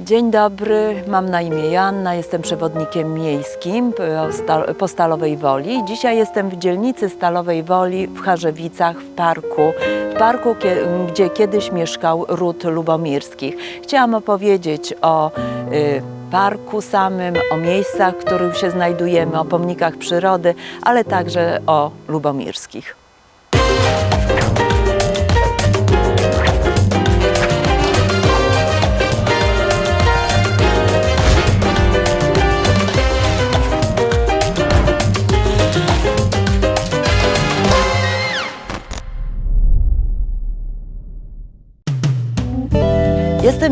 Dzień dobry, mam na imię Joanna, jestem przewodnikiem miejskim po Sta- po Stalowej Woli. Dzisiaj jestem w dzielnicy Stalowej Woli w Charzewicach, w parku, w parku, gdzie kiedyś mieszkał ród lubomirskich. Chciałam opowiedzieć o y, parku samym, o miejscach, w których się znajdujemy, o pomnikach przyrody, ale także o lubomirskich.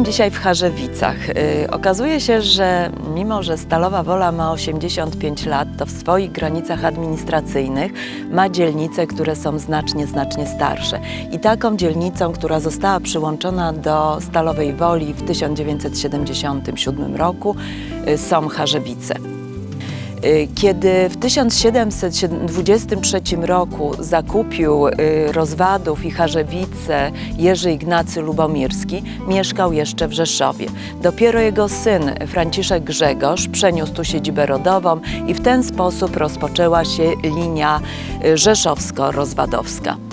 Dzisiaj w Charzewicach. Yy, okazuje się, że mimo, że Stalowa Wola ma 85 lat, to w swoich granicach administracyjnych ma dzielnice, które są znacznie, znacznie starsze. I taką dzielnicą, która została przyłączona do Stalowej Woli w 1977 roku, yy, są Charzewice. Y, Kiedy w 1723 roku zakupił y, Rozwadów i Charzewice Jerzy Ignacy Lubomirski, mieszkał jeszcze w Rzeszowie. Dopiero jego syn Franciszek Grzegorz przeniósł tu siedzibę rodową i w ten sposób rozpoczęła się linia y, rzeszowsko-rozwadowska.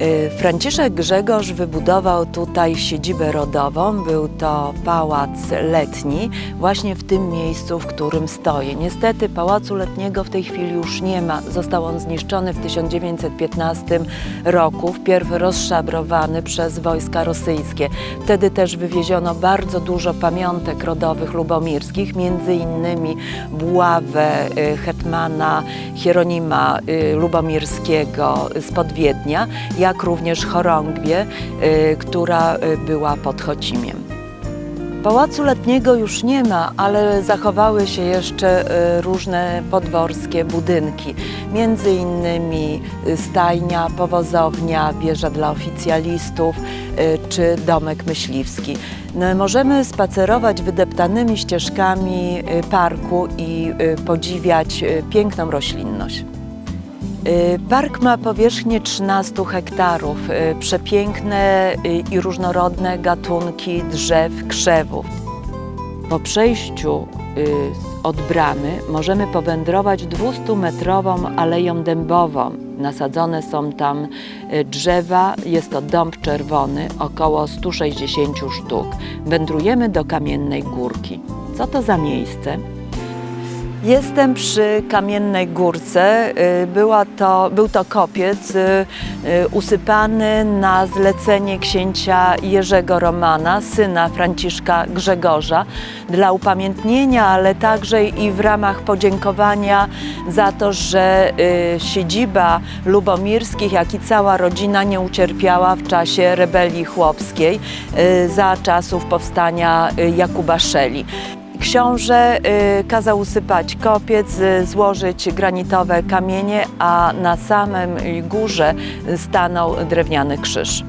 Y, Franciszek Grzegorz wybudował tutaj siedzibę rodową. Był to pałac letni, właśnie w tym miejscu, w którym stoję. Niestety pałacu letniego w tej chwili już nie ma. Został on zniszczony w 1915 roku, wpierw rozszabrowany przez wojska rosyjskie. Wtedy też wywieziono bardzo dużo pamiątek rodowych lubomirskich, między innymi buławę y, hetmana Hieronima y, Lubomirskiego spod Wiednia, jak również chorągwię, y, która y, była pod Chocimiem. Pałacu letniego już nie ma, ale zachowały się jeszcze y, różne podworskie budynki, między innymi stajnia, powozownia, wieża dla oficjalistów czy domek myśliwski. No, możemy spacerować wydeptanymi ścieżkami parku i podziwiać piękną roślinność. Y, Park ma powierzchnię 13 hektarów, y, przepiękne y, i różnorodne gatunki drzew, krzewów. Po przejściu od bramy możemy powędrować 200-metrową aleją dębową. Nasadzone są tam drzewa, jest to dąb czerwony, około 160 sztuk. Wędrujemy do Kamiennej Górki. Co to za miejsce? Jestem przy Kamiennej Górce. Y, Była to, był to kopiec y, y, usypany na zlecenie księcia Jerzego Romana, syna Franciszka Grzegorza, dla upamiętnienia, ale także i w ramach podziękowania za to, że siedziba Lubomirskich, jak i cała rodzina nie ucierpiała w czasie rebelii chłopskiej za czasów powstania Jakuba Szeli. Książę y, kazał usypać kopiec, y, złożyć granitowe kamienie, a na samym górze stanął drewniany krzyż.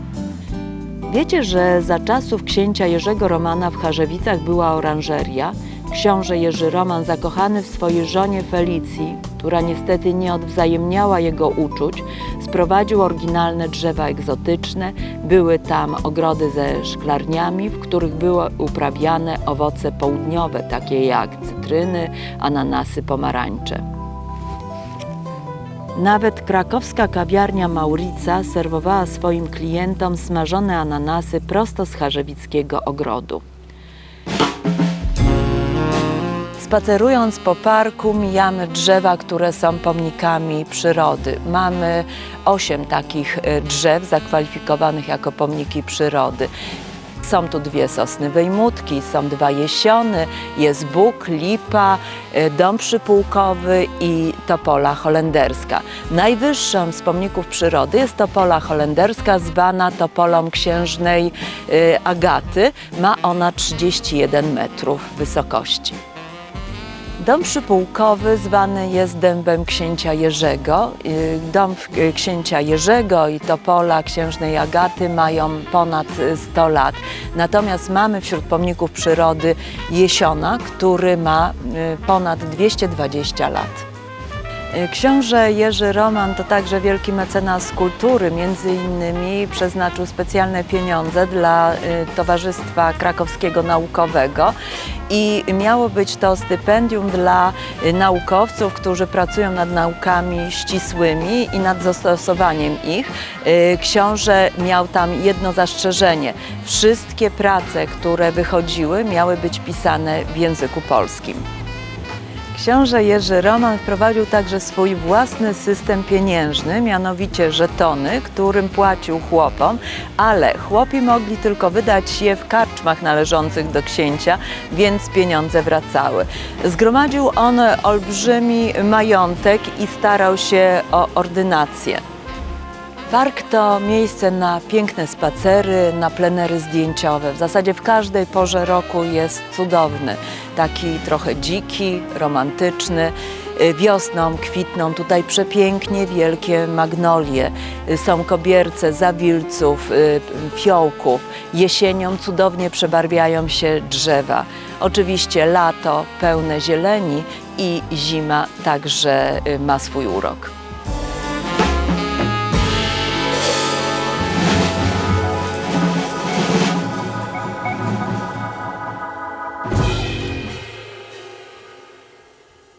Wiecie, że za czasów księcia Jerzego Romana w Charzewicach była oranżeria? Książę Jerzy Roman, zakochany w swojej żonie Felicji, która niestety nie odwzajemniała jego uczuć, sprowadził oryginalne drzewa egzotyczne. Były tam ogrody ze szklarniami, w których były uprawiane owoce południowe, takie jak cytryny, ananasy, pomarańcze. Nawet krakowska kawiarnia Maurica serwowała swoim klientom smażone ananasy prosto z charzewickiego ogrodu. Spacerując po parku mijamy drzewa, które są pomnikami przyrody. Mamy osiem takich e, drzew zakwalifikowanych jako pomniki przyrody. Są tu dwie sosny wejmutki, są dwa jesiony, jest bóg, lipa, e, dąb przypułkowy i topola holenderska. Najwyższą z pomników przyrody jest topola holenderska, zwana topolą księżnej e, Agaty. Ma ona 31 metrów wysokości. Dom przypułkowy zwany jest dębem księcia Jerzego. Y, Dom y, księcia Jerzego i topola księżnej Agaty mają ponad y, 100 lat. Natomiast mamy wśród pomników przyrody jesiona, który ma y, ponad 220 lat. Książę Jerzy Roman to także wielki mecenas kultury, między innymi przeznaczył specjalne pieniądze dla y, Towarzystwa Krakowskiego Naukowego i miało być to stypendium dla y, naukowców, którzy pracują nad naukami ścisłymi i nad zastosowaniem ich. Y, Książę miał tam jedno zastrzeżenie. Wszystkie prace, które wychodziły, miały być pisane w języku polskim. Książę Jerzy Roman wprowadził także swój własny system pieniężny, mianowicie żetony, którym płacił chłopom, ale chłopi mogli tylko wydać je w karczmach należących do księcia, więc pieniądze wracały. Zgromadził on olbrzymi majątek i starał się o ordynację. Park to miejsce na piękne spacery, na plenery zdjęciowe. W zasadzie w każdej porze roku jest cudowny. Taki trochę dziki, romantyczny. Y, Wiosną kwitną tutaj przepięknie wielkie magnolie. Y, Są kobierce zawilców, y, fiołków. Jesienią cudownie przebarwiają się drzewa. Oczywiście lato pełne zieleni i zima także ma swój urok.